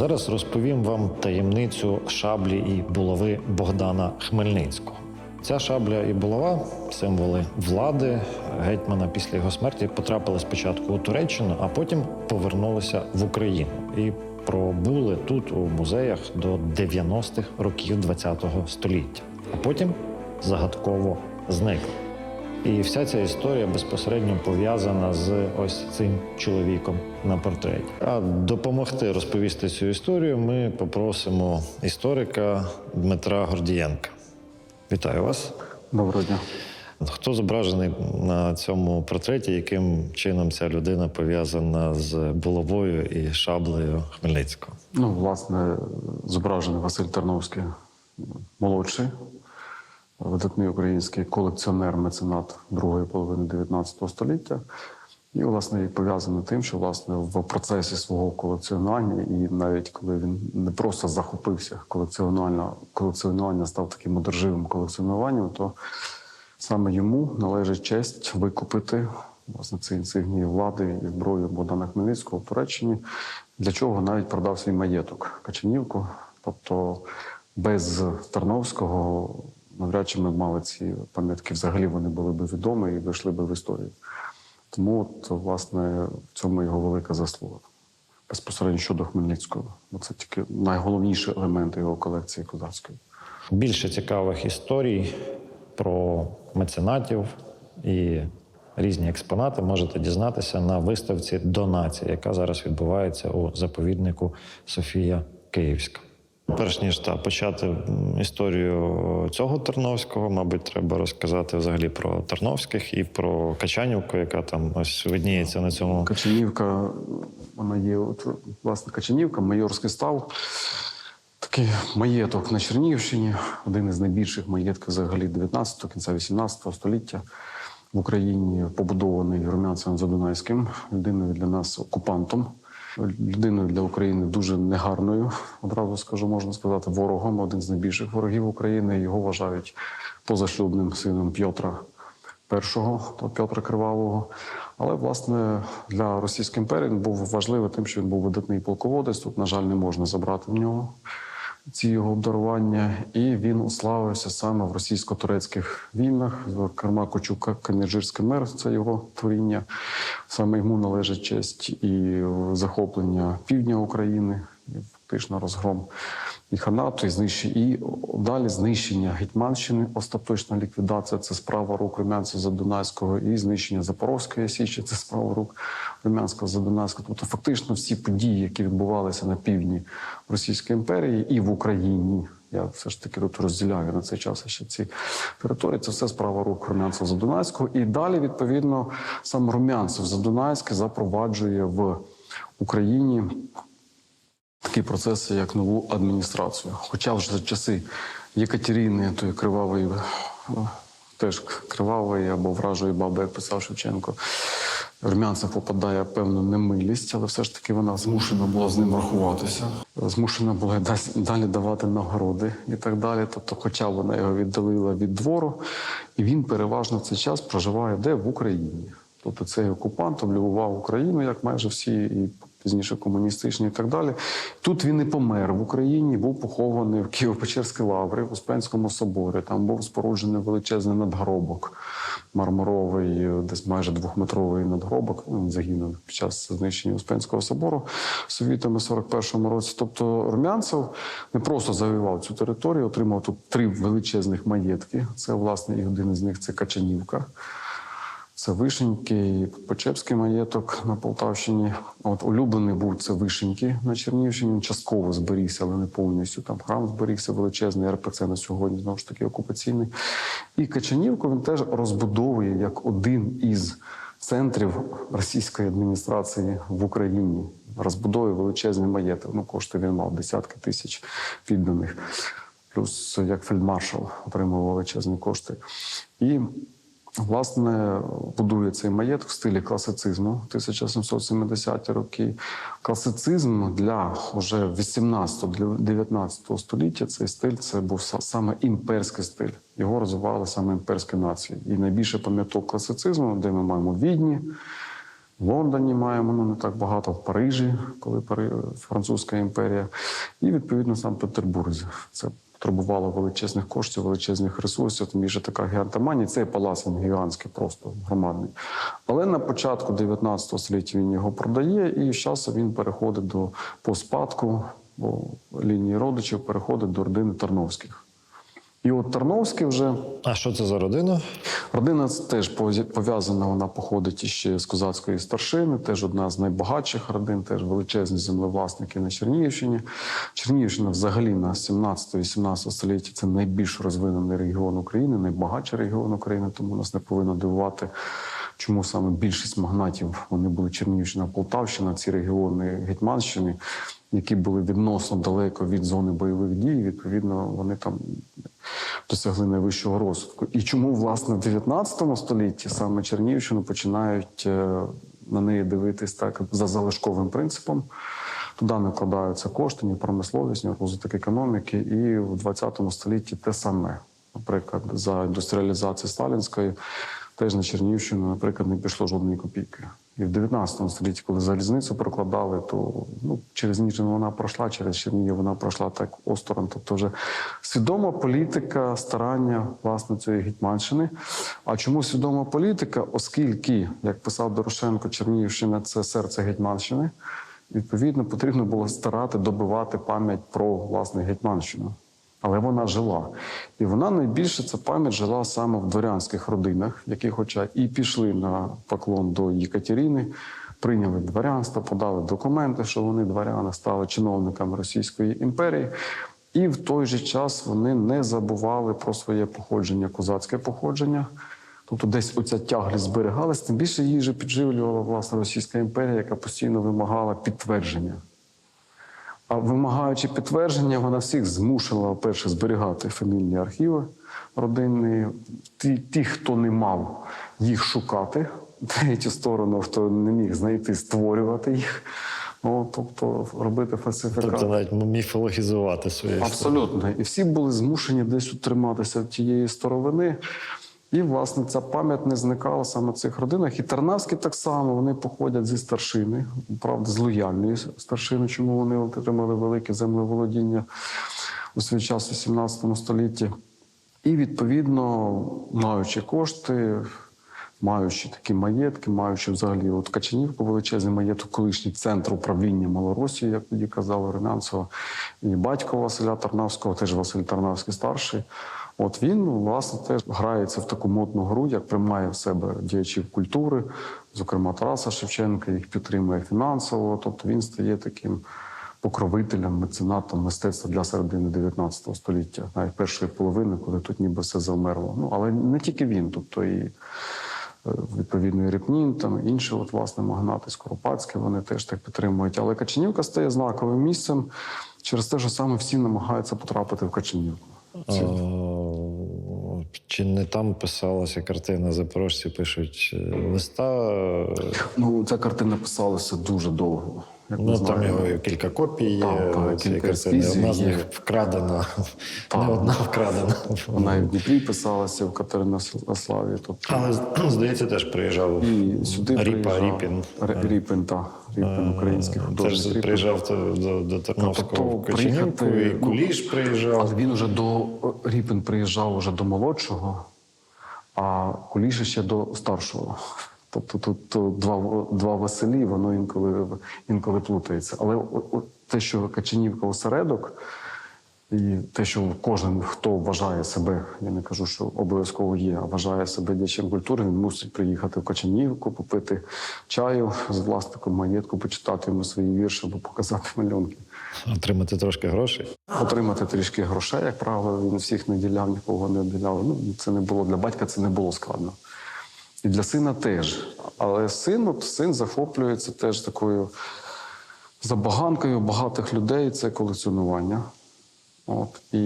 Зараз розповім вам таємницю шаблі і булави Богдана Хмельницького. Ця шабля і булава символи влади гетьмана після його смерті потрапили спочатку у Туреччину, а потім повернулися в Україну і пробули тут у музеях до 90-х років ХХ століття, а потім загадково зникли. І вся ця історія безпосередньо пов'язана з ось цим чоловіком на портреті. А допомогти розповісти цю історію ми попросимо історика Дмитра Гордієнка. Вітаю вас. Доброго дня. Хто зображений на цьому портреті, яким чином ця людина пов'язана з булавою і шаблею Хмельницького? Ну, власне, зображений Василь Терновський, молодший, видатний український колекціонер, меценат другої половини 19 століття. І, власне, і пов'язано тим, що власне в процесі свого колекціонування, і навіть коли він не просто захопився колекціонування, колекціонування став таким одерживим колекціонуванням, то саме йому належить честь викупити власне ці інсигнії влади і зброю Богдана Хмельницького в Туреччині, для чого навіть продав свій маєток Качанівку. Тобто без Тарновського навряд чи ми мали ці пам'ятки, взагалі вони були б відомі і вийшли б в історію. Тому, от, власне, в цьому його велика заслуга. Безпосередньо щодо Хмельницького. Бо це тільки найголовніші елементи його колекції козацької. Більше цікавих історій про меценатів і різні експонати можете дізнатися на виставці Донація, яка зараз відбувається у заповіднику Софія Київська. Перш ніж та почати історію цього Терновського, мабуть, треба розказати взагалі про Терновських і про Качанівку, яка там ось видніється на цьому. Качанівка, вона є, от, власне, Качанівка, майорський став. Такий маєток на Чернігівщині, один із найбільших маєтків взагалі 19-го, кінця 18 століття в Україні, побудований Румянцем Задунайським, людиною для нас окупантом, людиною для України дуже негарною, одразу скажу, можна сказати, ворогом, один з найбільших ворогів України. Його вважають позашлюбним сином П'єтра І, то Петра Кривавого. Але власне для Російської імперії він був важливий тим, що він був видатний полководець. Тут, на жаль, не можна забрати в нього ці його обдарування. І він уславився саме в російсько-турецьких війнах. Зокрема, Кочука Канежирський мер це його творіння. Саме йому належить честь і захоплення півдня України, і фактично розгром і ханату, і знищення, і далі знищення Гетьманщини, остаточна ліквідація це справа рук Румянця Задунайського, і знищення Запорозької Січі це справа рук Румянського Задунайського. Тобто, фактично, всі події, які відбувалися на півдні Російської імперії і в Україні. Я все ж таки тут розділяю на цей час ще ці території. Це все справа рук Румянцева Задунайського. І далі, відповідно, сам Румянцев Задунайський запроваджує в Україні такі процеси, як нову адміністрацію. Хоча вже за часи Єкатерини, тої кривавої, е, теж кривавої або вражої баби, як писав Шевченко, Румянцев попадає певну немилість, але все ж таки вона змушена була з ним рахуватися, змушена була далі давати нагороди і так далі. Тобто, хоча вона його віддалила від двору, і він переважно в цей час проживає де в Україні. Тобто цей окупант облюбував Україну, як майже всі, і пізніше комуністичні, і так далі. Тут він і помер в Україні, був похований в Києво-Печерській лаврі в Успенському соборі. Там був споруджений величезний надгробок мармуровий, десь майже двохметровий надгробок. Він загинув під час знищення Успенського собору совітами в 41-му році. Тобто Румянцев не просто завоював цю територію, отримав тут три величезних маєтки. Це власне і один із них це Качанівка. Це Вишеньки, і Почепський маєток на Полтавщині. От улюблений був це Вишеньки на Чернігівщині. Він частково зберігся, але не повністю. Там храм зберігся величезний, РПЦ на сьогодні знову ж таки окупаційний. І Качанівку він теж розбудовує як один із центрів російської адміністрації в Україні. Розбудовує величезний маєток. Ну, кошти він мав десятки тисяч підданих. Плюс як фельдмаршал отримав величезні кошти. І Власне, будує цей маєток в стилі класицизму 1770-ті роки. Класицизм для вже 18-19 століття цей стиль це був саме імперський стиль. Його розвивали саме імперські нації. І найбільше пам'яток класицизму, де ми маємо Відні, В Лондоні маємо ну не так багато, в Парижі, коли. Французька імперія, і відповідно Санкт-Петербурзі. Це потребувало величезних коштів, величезних ресурсів. Там більше така гігантоманія. Цей палац він гігантський, просто громадний. Але на початку 19 століття він його продає, і з часу він переходить до по спадку по лінії родичів, переходить до родини Тарновських. І от Тарновський вже А що це за родина? Родина теж пов'язана, вона походить іще з козацької старшини, теж одна з найбагатших родин, теж величезні землевласники на Чернігівщині. Чернігівщина взагалі на 17-18 столітті це найбільш розвинений регіон України, найбагатший регіон України, тому нас не повинно дивувати, чому саме більшість магнатів вони були Чернігівщина, Полтавщина, ці регіони Гетьманщини, які були відносно далеко від зони бойових дій. Відповідно, вони там досягли найвищого розвитку. І чому, власне, в 19 столітті саме Чернігівщину починають е, на неї дивитись так за залишковим принципом. Туди не вкладаються кошти, промисловість, розвиток економіки. І в 20 столітті те саме. Наприклад, за індустріалізацію сталінської теж на Чернігівщину, наприклад, не пішло жодної копійки. І в 19 столітті, коли залізницю прокладали, то ну, через Ніжин вона пройшла, через Чернігів вона пройшла так осторонь. Тобто вже свідома політика старання власне цієї Гетьманщини. А чому свідома політика? Оскільки, як писав Дорошенко, Чернігівщина це серце Гетьманщини. Відповідно, потрібно було старати добивати пам'ять про власне Гетьманщину. Але вона жила. І вона найбільше ця пам'ять жила саме в дворянських родинах, які, хоча і пішли на поклон до Єкатерини, прийняли дворянство, подали документи, що вони дворяни стали чиновниками Російської імперії. І в той же час вони не забували про своє походження, козацьке походження. Тобто десь оця тяглість зберігалась, тим більше її же підживлювала власне Російська імперія, яка постійно вимагала підтвердження. А вимагаючи підтвердження, вона всіх змусила перше зберігати фамільні архіви родинні. Ті, ті, хто не мав їх шукати, третю сторону, хто не міг знайти, створювати їх. Ну, тобто робити фальсифікат. Тобто навіть міфологізувати історію. Абсолютно. І всі були змушені десь утриматися тієї старовини. І, власне, ця пам'ять не зникала саме в цих родинах. І Тарнавські так само вони походять зі старшини, правда, з лояльної старшини, чому вони отримали велике землеволодіння у свій час у 17 столітті. І, відповідно, маючи кошти, маючи такі маєтки, маючи взагалі от Качанівку величезний маєток, колишній центр управління Малоросії, як тоді казали Румянцева, і батько Василя Тарнавського, теж Василь Тарнавський старший. От він, власне, теж грається в таку модну гру, як приймає в себе діячів культури, зокрема Тараса Шевченка, їх підтримує фінансово. Тобто він стає таким покровителем, меценатом мистецтва для середини 19 століття, навіть першої половини, коли тут ніби все завмерло. Ну але не тільки він, тобто і е, відповідно і Репнін, там інші, от власне магнати Скоропадські, вони теж так підтримують. Але Качанівка стає знаковим місцем через те, що саме всі намагаються потрапити в Качанівку. Чи не там писалася картина Запорожці пишуть е, листа? Ну, ця картина писалася дуже довго. Як Ну там його кілька копій є цієї кілька картини. Одна з них вкрадена, не одна вкрадена. Вона і в Дніпрі писалася в Катеринославі. Тобто Але здається, теж приїжджав і сюди Ріпа приїжджав. Ріпін. Ріпін, так. Ріпін, український Теж художник. Ріпін. приїжджав до, до, до Тарновського тобто в і ну, Куліш приїжджав. Але він уже до Ріпін приїжджав уже до молодшого, а Куліша ще до старшого. Тобто тут то два, два Василі, воно інколи, інколи плутається. Але о- о- те, що Качанівка осередок, і те, що кожен, хто вважає себе, я не кажу, що обов'язково є, а вважає себе діячем культури, він мусить приїхати в Качанівку, попити чаю з власником маєтку, почитати йому свої вірші або показати малюнки. Отримати трошки грошей. Отримати трішки грошей, як правило, він всіх не діляв, нікого не обділяв. Ну, це не було для батька, це не було складно. І для сина теж. Але син, от, син захоплюється теж такою забаганкою багатих людей це колекціонування. От, і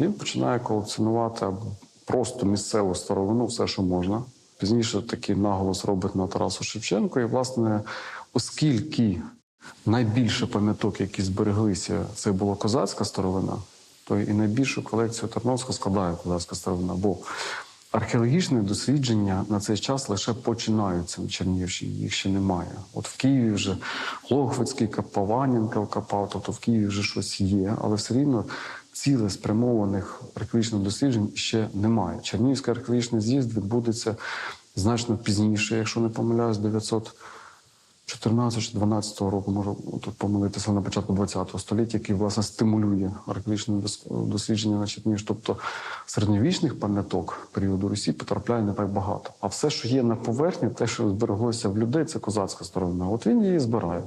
він починає колекціонувати просто місцеву старовину, все, що можна. Пізніше такий наголос робить на Тарасу Шевченко. І, власне, оскільки найбільше пам'яток, які збереглися, це була козацька старовина, то і найбільшу колекцію Тарновського складає козацька старовина. Бо Археологічні дослідження на цей час лише починаються в Чернігівщині, їх ще немає. От в Києві вже Лохвицький Капаванінка Ваненко копав, тобто в Києві вже щось є, але все рівно ціле спрямованих археологічних досліджень ще немає. Чернігівський археологічний з'їзд відбудеться значно пізніше, якщо не помиляюсь, 900 14 чи 12 року, можу тут помилитися на початку 20 століття, який власне стимулює археологічне дослідження на Черніж. Тобто середньовічних пам'яток періоду Русі потрапляє не так багато. А все, що є на поверхні, те, що збереглося в людей, це козацька сторона. От він її збирає.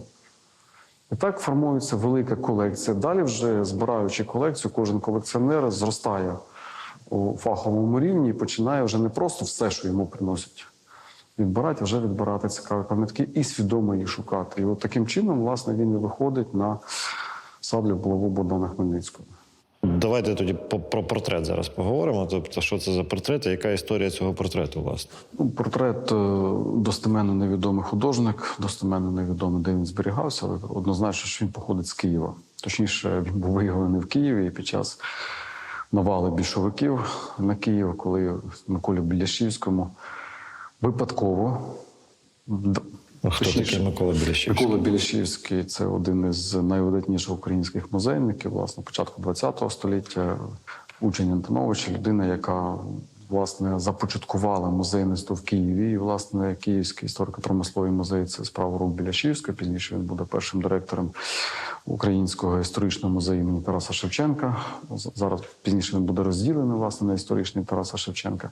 І так формується велика колекція. Далі, вже збираючи колекцію, кожен колекціонер зростає у фаховому рівні і починає вже не просто все, що йому приносять відбирати, вже відбирати цікаві пам'ятки і свідомо їх шукати. І от таким чином, власне, він і виходить на саблю булаву Богдана Хмельницького. Давайте тоді про портрет зараз поговоримо. Тобто, що це за портрет і яка історія цього портрету, власне? Ну, портрет е, достеменно невідомий художник, достеменно невідомий, де він зберігався, але однозначно, що він походить з Києва. Точніше, він був виявлений в Києві під час навали більшовиків на Київ, коли Миколі Біляшівському випадково. Хто точніше, такий Микола Білішівський? Микола Білішівський це один із найвидатніших українських музейників, власне, початку ХХ століття, учень Антоновича, людина, яка власне започаткувала музейництво в Києві. І, власне, Київський історико-промисловий музей це справа рук Біляшівського. Пізніше він буде першим директором Українського історичного музею імені Тараса Шевченка. Зараз пізніше він буде розділений власне на історичний Тараса Шевченка.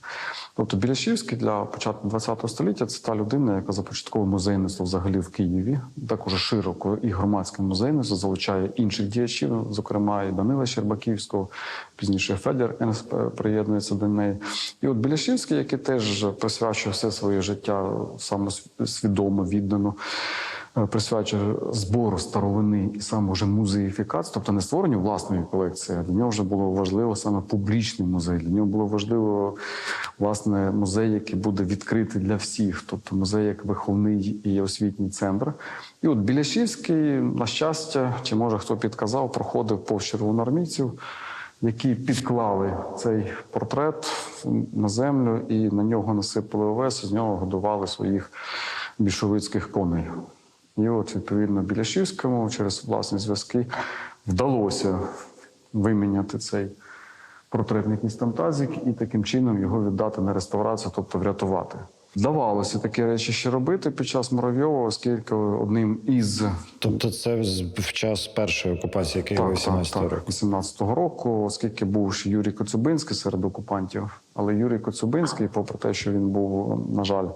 Тобто Біляшівський для початку ХХ століття це та людина, яка започатковує музейництво взагалі в Києві. Також широко і громадське музейництво залучає інших діячів, зокрема і Данила Щербаківського, пізніше Федір НСП приєднується до неї. І от Біляшівський, який теж присвячує все своє життя саме свідомо, віддано е, присвячує збору старовини і саме вже музеїфікації, тобто не створенню власної колекції. Для нього вже було важливо саме публічний музей. Для нього було важливо власне музей, який буде відкритий для всіх, тобто музей як виховний і освітній центр. І от Біляшівський, на щастя, чи може хто підказав, проходив повз червоноармійців. Які підклали цей портрет на землю і на нього насипали овес, і з нього годували своїх більшовицьких коней. І от, відповідно, Біляшівському через власні зв'язки вдалося виміняти цей портрет на якийсь і таким чином його віддати на реставрацію, тобто врятувати. Вдавалося такі речі ще робити під час Муравйова, оскільки одним із Тобто, це в час першої окупації Києва 18 так, року. так, 18-го року, оскільки був ще Юрій Коцюбинський серед окупантів. Але Юрій Коцюбинський, попри те, що він був, на жаль,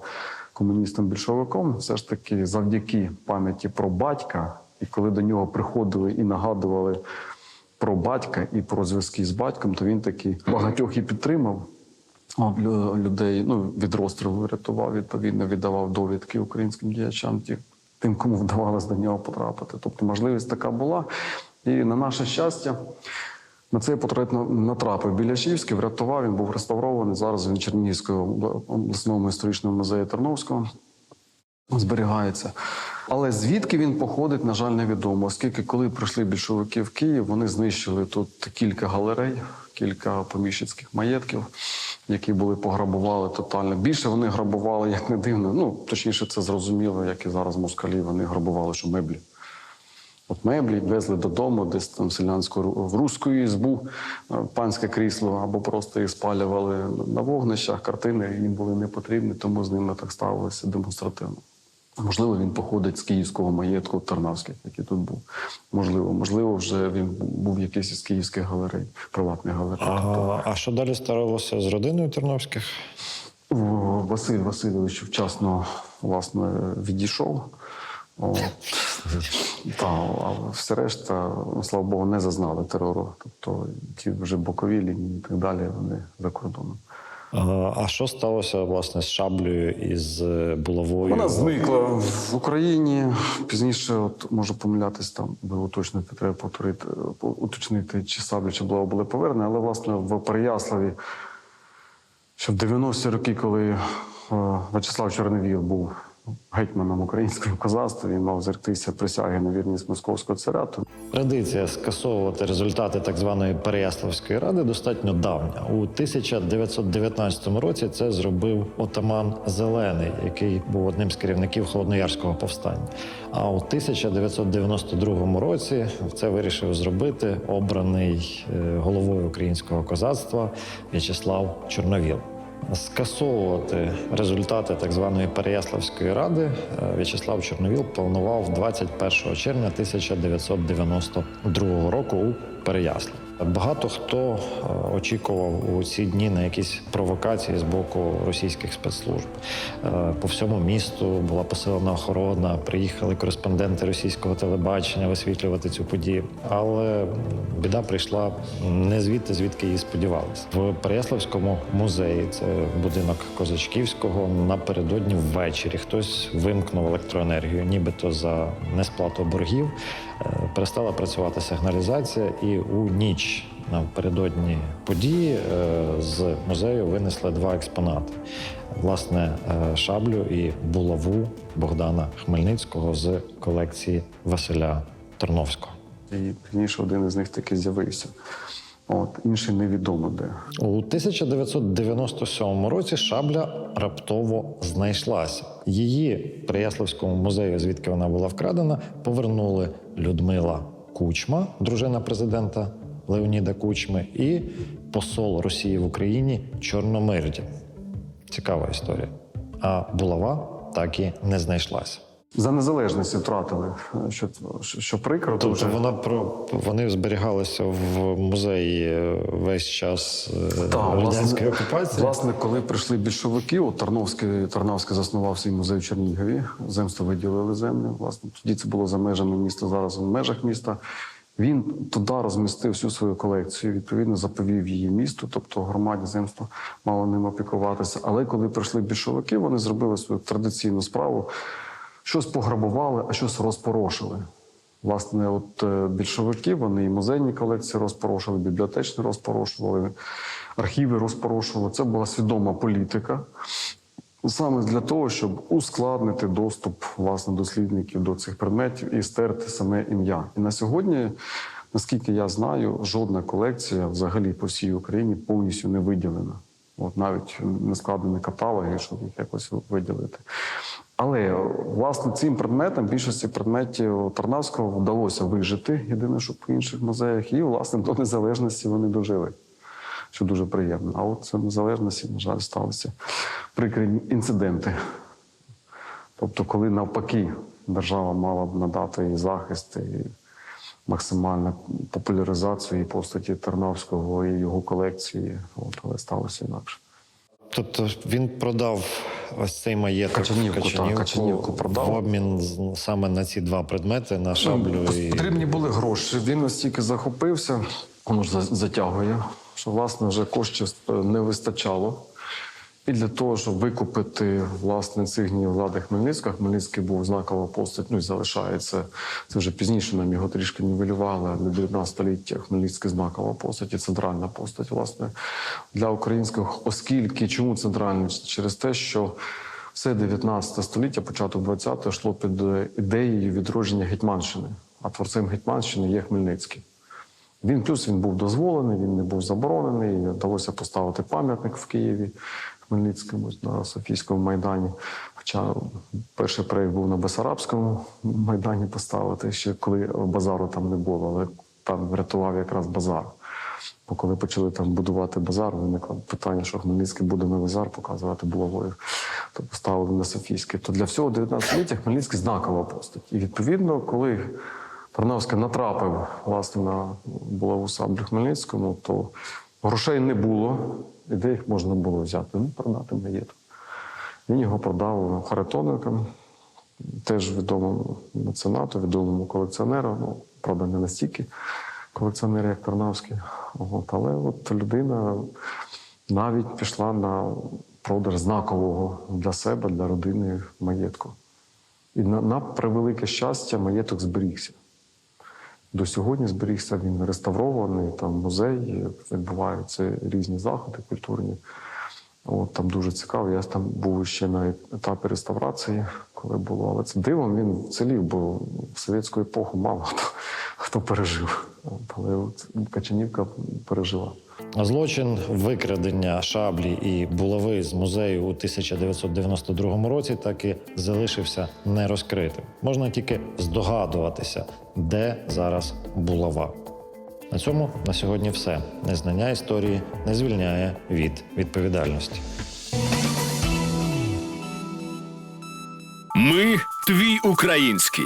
комуністом-більшовиком, все ж таки завдяки пам'яті про батька, і коли до нього приходили і нагадували про батька і про зв'язки з батьком, то він таки багатьох і підтримав. Людей ну, від розстрілу рятував, відповідно, віддавав довідки українським діячам, тим, кому вдавалося до нього потрапити. Тобто можливість така була. І на наше щастя, на цей портрет на- натрапив Біляшівський, врятував, він був реставрований. Зараз він обла- обласному історичному музеї Терновського зберігається. Але звідки він походить, на жаль, невідомо, оскільки коли прийшли більшовики в Київ, вони знищили тут кілька галерей, кілька поміщицьких маєтків, які були пограбували тотально. Більше вони грабували, як не дивно. Ну точніше, це зрозуміло, як і зараз москалі. Вони грабували, що меблі. От меблі везли додому, десь там селянську руську ізбу, е, панське крісло, або просто їх спалювали на вогнищах, картини їм були не потрібні, тому з ними так ставилися демонстративно. Можливо, він походить з київського маєтку Тарнавських, який тут був. Можливо, можливо, вже він був якийсь із київських галерей, приватних галерей. А, а що далі старалося з родиною Терновських? В- Василь Васильович вчасно власне відійшов. Та, а все решта, слава Богу, не зазнали терору. Тобто ті вже бокові лінії і так далі, вони за кордоном. А, що сталося власне з шаблею і з е, булавою? Вона зникла в Україні. Пізніше, от можу помилятись там, би уточнити, треба повторити, уточнити, чи шаблю, чи булава були повернені. Але власне в Переяславі, ще в 90-ті роки, коли е, В'ячеслав Чорновіл був гетьманом українського козацтва, він мав зректися присяги на вірність московського царя. Традиція скасовувати результати так званої Переяславської ради достатньо давня. У 1919 році це зробив отаман Зелений, який був одним з керівників холодноярського повстання. А у 1992 році це вирішив зробити обраний е, головою українського козацтва В'ячеслав Чорновіл. Скасовувати результати так званої Переяславської ради е, В'ячеслав Чорновіл планував 21 червня 1992 року у Переяславі. Багато хто е, очікував у ці дні на якісь провокації з боку російських спецслужб. Е, По всьому місту була посилена охорона, приїхали кореспонденти російського телебачення висвітлювати цю подію. Але біда прийшла не звідти, звідки її сподівалися. В Переяславському музеї, це будинок Козачківського, напередодні ввечері хтось вимкнув електроенергію, нібито за несплату боргів. Е, Перестала працювати сигналізація, і у ніч напередодні події е, з музею винесли два експонати: власне, е, шаблю і булаву Богдана Хмельницького з колекції Василя Терновського. І пізніше один із них таки з'явився. От, інший невідомо де. У 1997 році шабля раптово знайшлася. Її Переяславському музею, звідки вона була вкрадена, повернули Людмила Кучма, дружина президента Леоніда Кучми, і посол Росії в Україні Чорномирді. Цікава історія. А булава так і не знайшлася. За незалежність втратили, що, що, що прикро. Тобто дуже. вона про вони зберігалися в музеї весь час е, радянської власне, окупації. Власне, коли прийшли більшовики, от Тарновський, Тарнавський заснував свій музей в Чернігові, земство виділили землю. Власне, тоді це було за межами міста, зараз в межах міста. Він туди розмістив всю свою колекцію, відповідно, заповів її місту, тобто громаді земство мало ним опікуватися. Але коли прийшли більшовики, вони зробили свою традиційну справу. Щось пограбували, а щось розпорошили. Власне, от е, більшовики вони і музейні колекції розпорошували, бібліотечні розпорошували, архіви розпорошували. Це була свідома політика. Саме для того, щоб ускладнити доступ власне дослідників до цих предметів і стерти саме ім'я. І на сьогодні, наскільки я знаю, жодна колекція взагалі по всій Україні повністю не виділена. От навіть не складені каталоги, щоб їх якось виділити. Але власне цим предметам, більшості предметів Тарнавського вдалося вижити, єдине, що по інших музеях, і власне до незалежності вони дожили, що дуже приємно. А от це незалежності, на жаль, сталися прикрі інциденти. Тобто, коли навпаки держава мала б надати і захист, і максимальну популяризацію і постаті Тарнавського і його колекції, от, але сталося інакше. Тобто він продав ось цей маєток Качанівку, так, Качанівку продав. в обмін з- саме на ці два предмети на шаблю і Потрібні були гроші. Він настільки захопився, воно ж за- затягує, що власне вже коштів е, не вистачало. І для того, щоб викупити власне інсигнії влади Хмельницького, Хмельницький був знакова постать, ну і залишається. Це вже пізніше нам його трішки нівелювали. Для 19 століття Хмельницький знакова постать і центральна постать, власне, для українських, оскільки чому центральна? Через те, що все 19 століття, початок 20-го, йшло під ідеєю відродження Гетьманщини. А творцем Гетьманщини є Хмельницький. Він плюс він був дозволений, він не був заборонений. Вдалося поставити пам'ятник в Києві Хмельницькому на Софійському майдані. Хоча перший проєкт був на Бесарабському майдані поставити, ще коли базару там не було, але там врятував якраз базар. Бо коли почали там будувати базар, виникло питання, що Хмельницький буде на базар показувати булавою, то поставили на Софійський. То для всього 19 століття Хмельницький знакова постать. І відповідно, коли Тарнавський натрапив власне на булаву саблю Хмельницькому, то грошей не було, де їх можна було взяти? Ну, продати маєток. Він його продав Харитонникам, теж відомому меценату, відомому колекціонеру. Ну, правда, не настільки колекціонер, як Тарнавський. Але от людина навіть пішла на продаж знакового для себе, для родини маєтку. І на, на превелике щастя, маєток зберігся. До сьогодні зберігся він реставрований, там музей, відбуваються різні заходи культурні. От, там дуже цікаво. Я там був ще на етапі реставрації, коли було. Але це дивом він вцілів, бо в совєтську епоху мало хто, хто пережив. Але от Качанівка пережила. Злочин викрадення шаблі і булави з музею у 1992 році так і залишився нерозкритим. Можна тільки здогадуватися, де зараз булава. На цьому на сьогодні все. Незнання історії не звільняє від відповідальності. Ми твій український.